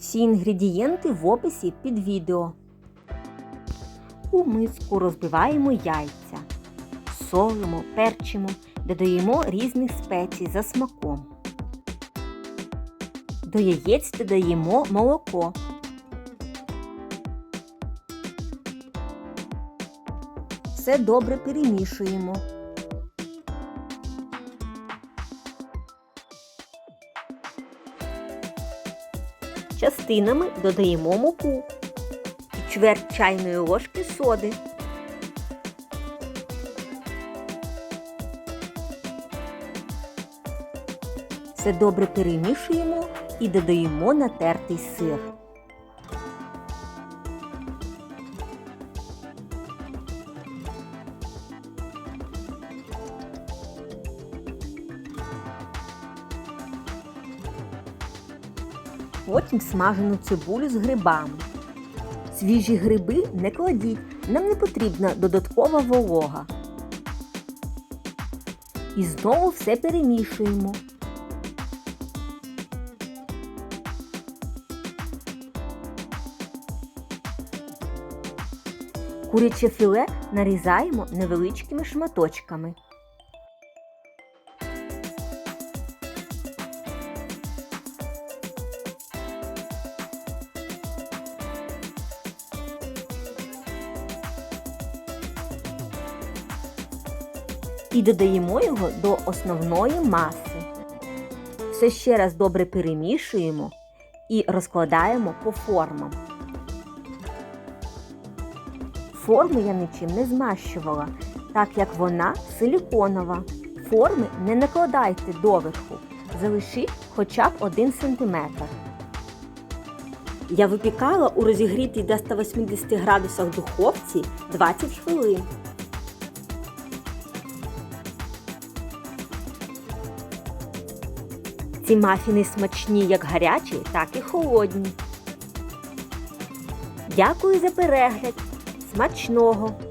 Всі інгредієнти в описі під відео. У миску розбиваємо яйця, солимо, перчимо, додаємо різних спецій за смаком. До яєць додаємо молоко. Все добре перемішуємо. Частинами додаємо муку і чверть чайної ложки соди. Все добре перемішуємо і додаємо натертий сир. Потім смажену цибулю з грибами. Свіжі гриби не кладіть, нам не потрібна додаткова волога. І знову все перемішуємо. Куряче філе нарізаємо невеличкими шматочками. І додаємо його до основної маси. Все ще раз добре перемішуємо і розкладаємо по формам. Форми я нічим не змащувала, так як вона силіконова. Форми не накладайте доверху, залишіть хоча б 1 см. Я випікала у розігрітій до 180 градусах духовці 20 хвилин. Ці мафіни смачні як гарячі, так і холодні. Дякую за перегляд. Смачного!